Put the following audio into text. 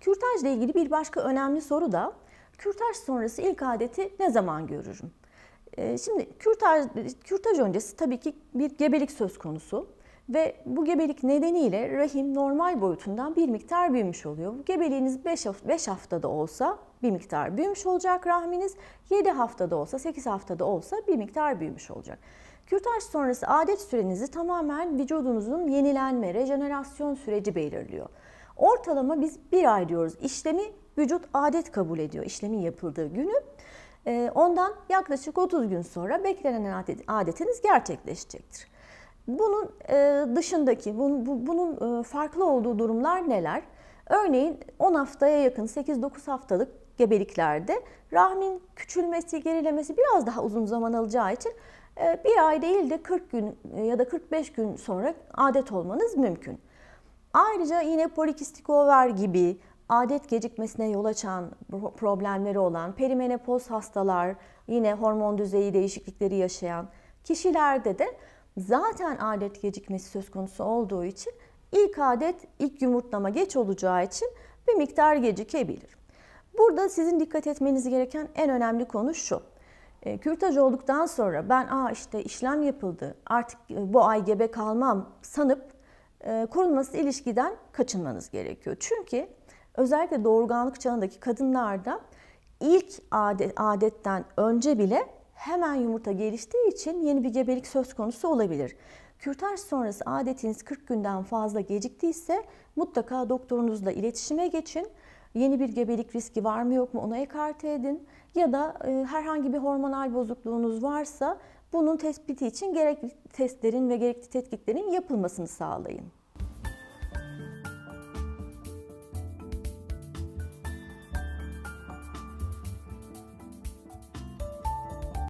Kürtajla ilgili bir başka önemli soru da kürtaj sonrası ilk adeti ne zaman görürüm? Ee, Şimdi kürtaj, kürtaj öncesi tabii ki bir gebelik söz konusu ve bu gebelik nedeniyle rahim normal boyutundan bir miktar büyümüş oluyor. Bu gebeliğiniz 5, 5 haftada olsa bir miktar büyümüş olacak rahminiz, 7 haftada olsa 8 haftada olsa bir miktar büyümüş olacak. Kürtaj sonrası adet sürenizi tamamen vücudunuzun yenilenme, rejenerasyon süreci belirliyor. Ortalama biz bir ay diyoruz. İşlemi vücut adet kabul ediyor işlemin yapıldığı günü. Ee, Ondan yaklaşık 30 gün sonra beklenen adet- adetiniz gerçekleşecektir. Bunun e, dışındaki, bunun, bu- bunun e, farklı olduğu durumlar neler? Örneğin 10 haftaya yakın 8-9 haftalık gebeliklerde rahmin küçülmesi, gerilemesi biraz daha uzun zaman alacağı için e, bir ay değil de 40 gün ya da 45 gün sonra adet olmanız mümkün. Ayrıca yine polikistik over gibi adet gecikmesine yol açan pro- problemleri olan perimenopoz hastalar, yine hormon düzeyi değişiklikleri yaşayan kişilerde de zaten adet gecikmesi söz konusu olduğu için ilk adet ilk yumurtlama geç olacağı için bir miktar gecikebilir. Burada sizin dikkat etmeniz gereken en önemli konu şu. E, Kürtaj olduktan sonra ben aa işte işlem yapıldı artık e, bu ay gebe kalmam sanıp e, korunması ilişkiden kaçınmanız gerekiyor. Çünkü özellikle doğurganlık çağındaki kadınlarda ilk adet, adetten önce bile hemen yumurta geliştiği için yeni bir gebelik söz konusu olabilir. Kürtaj sonrası adetiniz 40 günden fazla geciktiyse mutlaka doktorunuzla iletişime geçin. Yeni bir gebelik riski var mı yok mu onu ekarte edin. Ya da e, herhangi bir hormonal bozukluğunuz varsa bunun tespiti için gerekli testlerin ve gerekli tetkiklerin yapılmasını sağlayın.